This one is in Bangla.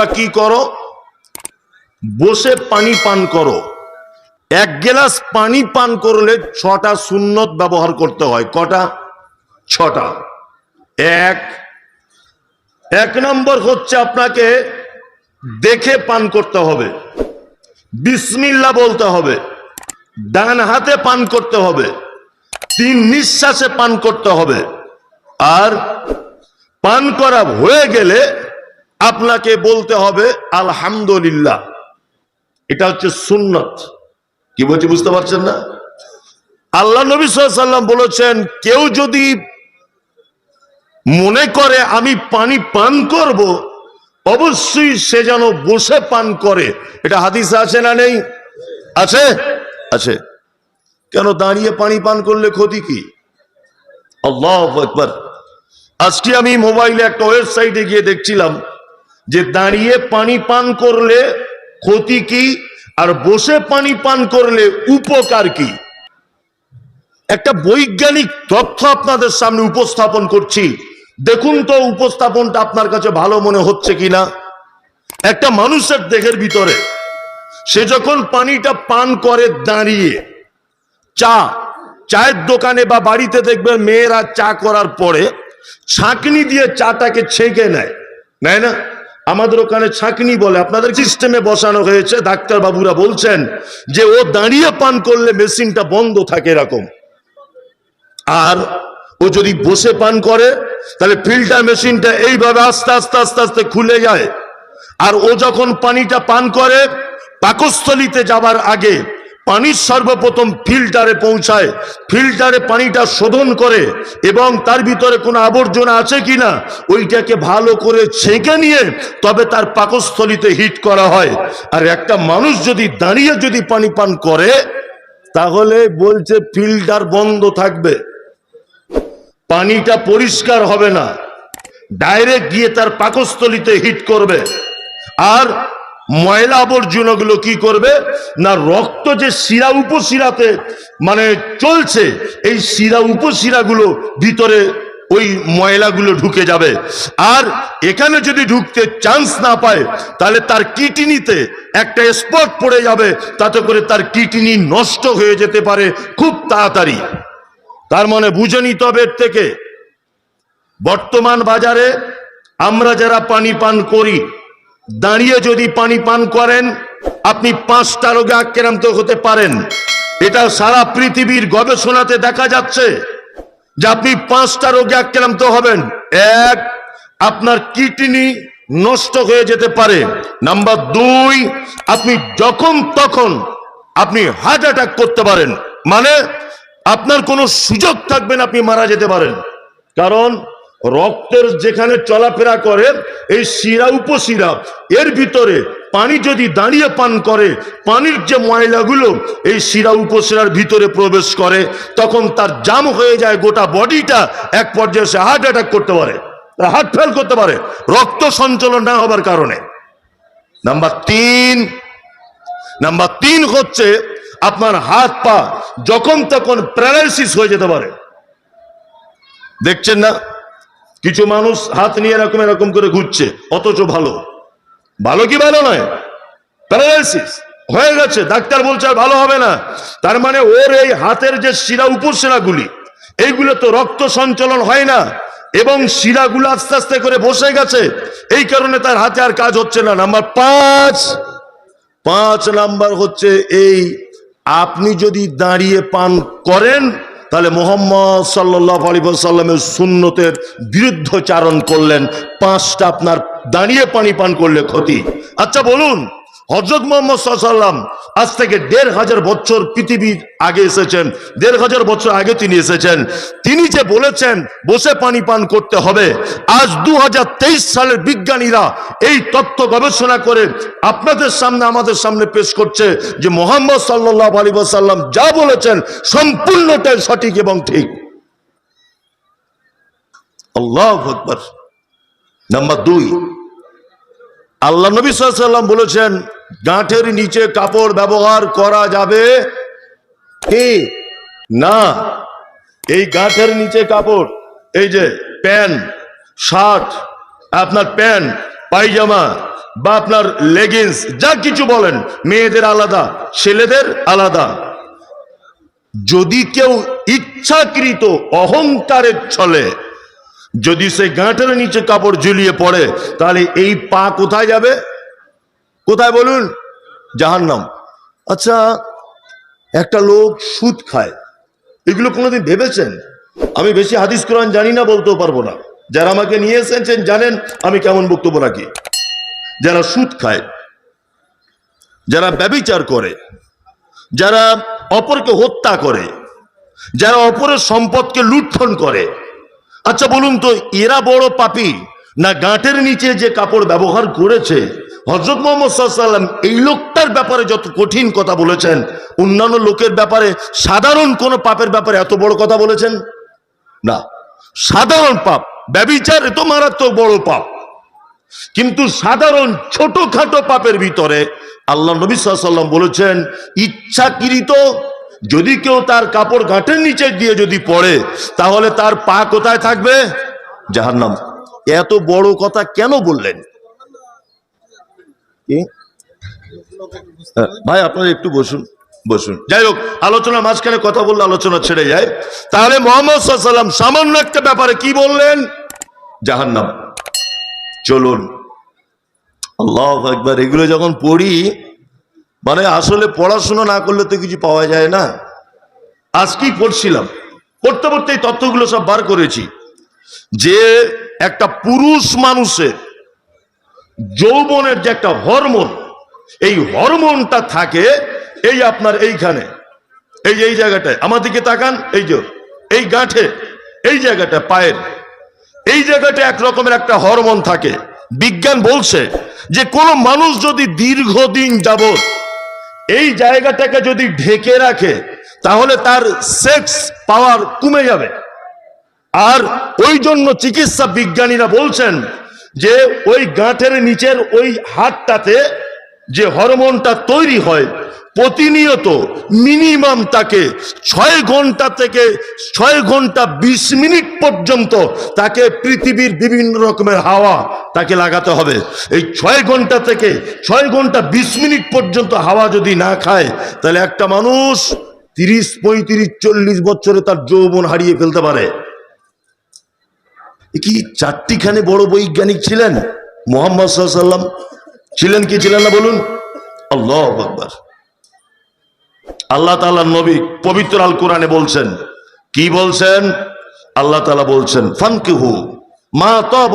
তোমরা কি করো? বসে পানি পান করো। এক গ্লাস পানি পান করলে ছটা সুন্নত ব্যবহার করতে হয়। কটা? ছটা। এক। এক নম্বর হচ্ছে আপনাকে দেখে পান করতে হবে। বিসমিল্লা বলতে হবে। ডান হাতে পান করতে হবে। তিন নিঃশ্বাসে পান করতে হবে। আর পান করা হয়ে গেলে আপনাকে বলতে হবে, আলহামদুলিল্লাহ। এটা হচ্ছে সুন্নত। কি বলছি বুঝতে পারছেন না? আল্লাহ নবী সাল্লাম বলেছেন, কেউ যদি মনে করে আমি পানি পান করব, অবশ্যই সে যেন বসে পান করে। এটা হাদিসে আছে না নেই? আছে? আছে। কেন দাঁড়িয়ে পানি পান করলে ক্ষতি কি? আল্লাহ আজকে আমি মোবাইলে একটা ওয়েবসাইটে গিয়ে দেখছিলাম যে দাঁড়িয়ে পানি পান করলে ক্ষতি কি, আর বসে পানি পান করলে উপকার কি? একটা বৈজ্ঞানিক তথ্য আপনাদের সামনে উপস্থাপন করছি। দেখুন তো উপস্থাপনটা আপনার কাছে ভালো মনে হচ্ছে কিনা একটা মানুষের দেহের ভিতরে সে যখন পানিটা পান করে দাঁড়িয়ে, চা, চায়ের দোকানে বা বাড়িতে দেখবেন মেয়েরা চা করার পরে ছাঁকনি দিয়ে চাটাকে ছেঁকে নেয় নেয় না? আমাদের ওখানে ছাঁকনি বলে, আপনাদের সিস্টেমে বসানো হয়েছে, ডাক্তার বাবুরা বলছেন যে ও দাঁড়িয়ে পান করলে মেশিনটা বন্ধ থাকে এরকম। আর ও যদি বসে পান করে, তাহলে ফিল্টার মেশিনটা এইভাবে আস্তে আস্তে আস্তে আস্তে খুলে যায়। আর ও যখন পানিটা পান করে, পাকস্থলিতে যাবার আগে পানির সর্বপ্রথম ফিল্টারে পৌঁছায়। ফিল্টারে পানিটা শোধন করে এবং তার ভিতরে কোনো আবর্জনা আছে কিনা, ওইটাকে ভালো করে ছেঁকে নিয়ে তবে তার পাকস্থলিতে হিট করা হয়। আর একটা মানুষ যদি দাঁড়িয়ে যদি পানি পান করে, তাহলে বলছে ফিল্টার বন্ধ থাকবে। পানিটা পরিষ্কার হবে না। ডাইরেক্ট গিয়ে তার পাকস্থলিতে হিট করবে। আর ময়লা আবর্জনাগুলো কি করবে? না রক্ত যে শিরা উপশিরাতে মানে চলছে, এই শিরা উপশিরাগুলো ভিতরে ওই ময়লাগুলো ঢুকে যাবে। আর এখানে যদি ঢুকতে চান্স না পায়, তাহলে তার কিডনিতে একটা স্পট পড়ে যাবে, তাতে করে তার কিডনি নষ্ট হয়ে যেতে পারে খুব তাড়াতাড়ি। তার মানে বুঝে নিতে হবে এর থেকে। বর্তমান বাজারে আমরা যারা পানি পান করি দাঁড়িয়ে যদি পানি পান করেন, আপনি পাঁচটা রোগে আক্রান্ত হতে পারেন। এটা সারা পৃথিবীর গবেষণাতে দেখা যাচ্ছে যে আপনি পাঁচটা রোগে আক্রান্ত হবেন। এক, আপনার কিডনি নষ্ট হয়ে যেতে পারে। নাম্বার দুই, আপনি যখন তখন আপনি হার্ট অ্যাটাক করতে পারেন। মানে আপনার কোনো সুযোগ থাকবে না আপনি মারা যেতে পারেন। কারণ রক্তের যেখানে চলাফেরা করে, এই শিরা উপশিরা, এর ভিতরে পানি যদি দাঁড়িয়ে পান করে, পানির যে ময়লাগুলো এই শিরা উপশিরার ভিতরে প্রবেশ করে, তখন তার জাম হয়ে যায়, গোটা বডিটা এক পর্যায়ে সে হার্ট অ্যাটাক করতে পারে হার্ট ফেল করতে পারে, রক্ত সঞ্চালন না হবার কারণে। নাম্বার তিন নাম্বার তিন হচ্ছে আপনার হাত পা যখন তখন প্যারালাইসিস হয়ে যেতে পারে। দেখছেন না? কিছু মানুষ হাত নিয়ে এরকম এরকম করে ঘুরছে, অথচ ভালো। ভালো কি ভালো নয়? প্যারালাইসিস হয়ে গেছে, ডাক্তার বলছে আর ভালো হবে না। তার মানে ওর এই হাতের যে শিরা উপশিরাগুলি এইগুলো তো রক্ত সঞ্চালন হয় না, এবং শিরাগুলো আস্তে আস্তে করে বসে গেছে। এই কারণে তার হাতে আর কাজ হচ্ছে না। নাম্বার পাঁচ পাঁচ নাম্বার হচ্ছে এই, আপনি যদি দাঁড়িয়ে পান করেন তাহলে মোহাম্মদ সাল্লাহ আলী সাল্লামের সুন্নতের বিরুদ্ধচারণ করলেন, পাঁচটা আপনার দাঁড়িয়ে পানি পান করলে ক্ষতি। আচ্ছা বলুন। হজরত মোহাম্মদ সাল্লাম আজ থেকে দেড় হাজার বছর পৃথিবীর আগে এসেছেন। দেড় হাজার বছর আগে তিনি এসেছেন। তিনি যে বলেছেন, বসে পানি পান করতে হবে। আজ দু হাজার তেইশ সালের বিজ্ঞানীরা এই তথ্য গবেষণা করে আপনাদের সামনে, আমাদের সামনে পেশ করছে যে মোহাম্মদ সাল্লাহ আলী সাল্লাম যা বলেছেন সম্পূর্ণটাই সঠিক এবং ঠিক। আল্লাহ নাম্বার দুই, আল্লাহ নবী সাল্লাম বলেছেন গাঁঠের নিচে কাপড় ব্যবহার করা যাবে কি? না। এই গাঁঠের নিচে কাপড়, এই যে প্যান্ট, শার্ট, আপনার প্যান্ট, পায়জামা বা আপনার লেগিংস, যা কিছু বলেন, মেয়েদের আলাদা, ছেলেদের আলাদা। যদি কেউ ইচ্ছাকৃত অহংকারের ছলে যদি সে গাঁটের নিচে কাপড় ঝুলিয়ে পড়ে, তাহলে এই পা কোথায় যাবে? কোথায় বলুন? জাহান্নাম। আচ্ছা একটা লোক সুদ খায়। এগুলো কোনোদিন ভেবেছেন? আমি বেশি হাদিস কোরআন জানি না, বলতেও পারব না। যারা আমাকে নিয়ে এসেছেন, জানেন আমি কেমন বক্তব্য রাখি। যারা সুদ খায়, যারা ব্যবিচার করে, যারা অপরকে হত্যা করে, যারা অপরের সম্পদকে লুণ্ঠন করে। আচ্ছা বলুন তো, এরা বড় পাপি না গাঁটের নিচে যে কাপড় ব্যবহার করেছে হজরত মোহাম্মদ এই লোকটার ব্যাপারে যত কঠিন কথা বলেছেন, অন্যান্য লোকের ব্যাপারে সাধারণ কোন পাপের ব্যাপারে এত বড় কথা বলেছেন? না। সাধারণ পাপ, ব্যবিচার এত মারাত্মক বড় পাপ। কিন্তু সাধারণ ছোটখাটো পাপের ভিতরে আল্লাহ নবী সাল্লাম বলেছেন, ইচ্ছাকৃত যদি কেউ তার কাপড় ঘাটের নিচে দিয়ে যদি পড়ে, তাহলে তার পা কোথায় থাকবে? জাহান্নাম। এত বড় কথা কেন বললেন? কি? ভাই, আপনারা একটু বসুন বসুন। যাই হোক, আলোচনার মাঝখানে কথা বললে আলোচনা ছেড়ে যায়। তাহলে মোহাম্মদ সামান্য একটা ব্যাপারে কি বললেন? জাহান্নাম। চলুন। আল্লাহ একবার এগুলো যখন পড়ি মানে আসলে পড়াশোনা না করলে তো কিছু পাওয়া যায় না। আজকেই পড়ছিলাম। পড়তে পড়তে এই তথ্যগুলো সব বার করেছি। যে একটা পুরুষ মানুষের যৌবনের যে একটা হরমোন, এই হরমোনটা থাকে এই আপনার এইখানে, এই এই জায়গাটায়। আমার দিকে তাকান, এই যে, এই গাঁঠে, এই জায়গাটা পায়ের। এই জায়গাটা এক রকমের একটা হরমোন থাকে। বিজ্ঞান বলছে যে কোনো মানুষ যদি দীর্ঘদিন যাবত এই জায়গাটাকে যদি ঢেকে রাখে, তাহলে তার সেক্স পাওয়ার কমে যাবে। আর ওই জন্য চিকিৎসা বিজ্ঞানীরা বলছেন যে ওই গাঁটের নিচের ওই হাতটাতে যে হরমোনটা তৈরি হয়, প্রতিনিয়ত মিনিমাম তাকে ছয় ঘণ্টা থেকে ছয় ঘণ্টা বিশ মিনিট পর্যন্ত তাকে পৃথিবীর বিভিন্ন রকমের হাওয়া তাকে লাগাতে হবে। এই ছয় ঘণ্টা থেকে ছয় ঘণ্টা বিশ মিনিট পর্যন্ত হাওয়া যদি না খায়, তাহলে একটা মানুষ তিরিশ, পঁয়ত্রিশ, চল্লিশ বছরে তার যৌবন হারিয়ে ফেলতে পারে। কি চারটিখানে বড় বৈজ্ঞানিক ছিলেন? মোহাম্মদ সাল্লাম ছিলেন কি ছিলেন না বলুন? আল্লাহ আকবর। আল্লাহ তাআলা নবী পবিত্র আল কোরআনে বলছেন। কি বলছেন? আল্লাহ তাআলা বলছেন, ফানকিহু মা তব